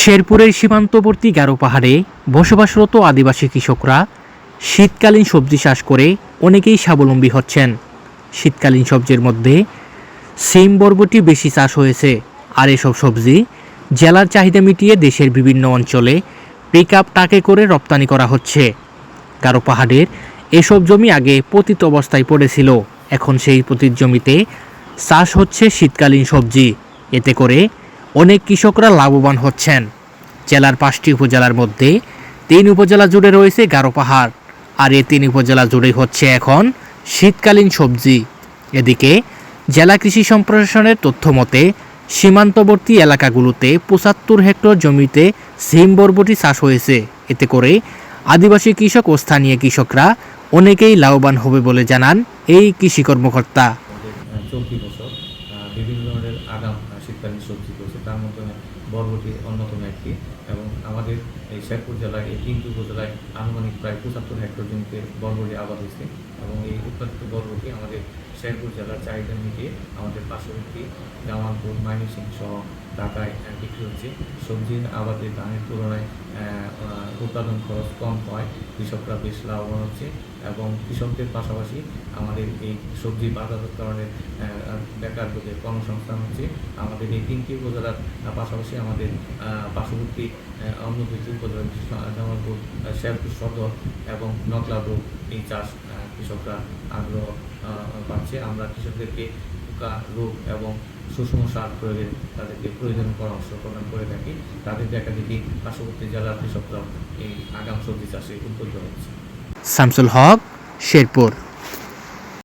শেরপুরের সীমান্তবর্তী গারো পাহাড়ে বসবাসরত আদিবাসী কৃষকরা শীতকালীন সবজি চাষ করে অনেকেই স্বাবলম্বী হচ্ছেন। শীতকালীন সবজির মধ্যে সিম বরবটি বেশি চাষ হয়েছে আর এসব সবজি জেলার চাহিদা মিটিয়ে দেশের বিভিন্ন অঞ্চলে পিক আপ টাকে করে রপ্তানি করা হচ্ছে। গারো পাহাড়ের এসব জমি আগে পতিত অবস্থায় পড়েছিল। এখন সেই পতিত জমিতে চাষ হচ্ছে শীতকালীন সবজি। এতে করে অনেক কৃষকরা লাভবান হচ্ছেন। জেলার পাঁচটি উপজেলার মধ্যে তিন উপজেলা জুড়ে রয়েছে গারো পাহাড়, আর এই তিন উপজেলা জুড়ে হচ্ছে এখন শীতকালীন সবজি। এদিকে জেলা কৃষি সম্প্রসারণের তথ্য মতে, সীমান্তবর্তী এলাকাগুলোতে পঁচাত্তর হেক্টর জমিতে সিম বরবটি চাষ হয়েছে। এতে করে আদিবাসী কৃষক ও স্থানীয় কৃষকরা অনেকেই লাভবান হবে বলে জানান এই কৃষি কর্মকর্তা। আগাম শীতকালীন সবজি করছে, তার মধ্যে বরবটি অন্যতম একটি। এবং আমাদের এই শেরপুর জেলায়, এই তিনটি উপজেলায় আনুমানিক প্রায় পঁচাত্তর হেক্টর জমিতে বরবটি আবাদ হয়েছে। এবং এই উৎপাদিত বরবটি আমাদের শেরপুর জেলার চাহিদা মিটিয়ে আমাদের পার্শ্ববর্তী জামালপুর ময়মনসিংহ সহ ঢাকায় বিক্রি হচ্ছে। সবজির আবাদে ধানের তুলনায় উৎপাদন খরচ কম হয়। কৃষকরা বেশ লাভবান হচ্ছে এবং কৃষকদের পাশাপাশি আমাদের এই সবজি বাজারজাতকরণের আহ, বেকার লোকের কর্মসংস্থান হচ্ছে। আমাদের এই তিনটি উপজেলার পাশাপাশি আমাদের পার্শ্ববর্তী অন্য দুটি উপজেলা জামালপুর শেরপুর সদর এবং নকলাদু এই চাষ কৃষকরা আগ্রহ আহ, পাচ্ছে আমরা কৃষকদেরকে পোকা রোগ এবং সুষম সার প্রয়োগের তাদেরকে প্রয়োজনীয় পরামর্শ প্রদান করে থাকি। তাদের দেখা দেখি পার্শ্ববর্তী জেলার কৃষকরা এই আগাম সবজি চাষে উদ্বুদ্ধ হচ্ছে। শামসুল হক, শেরপুর।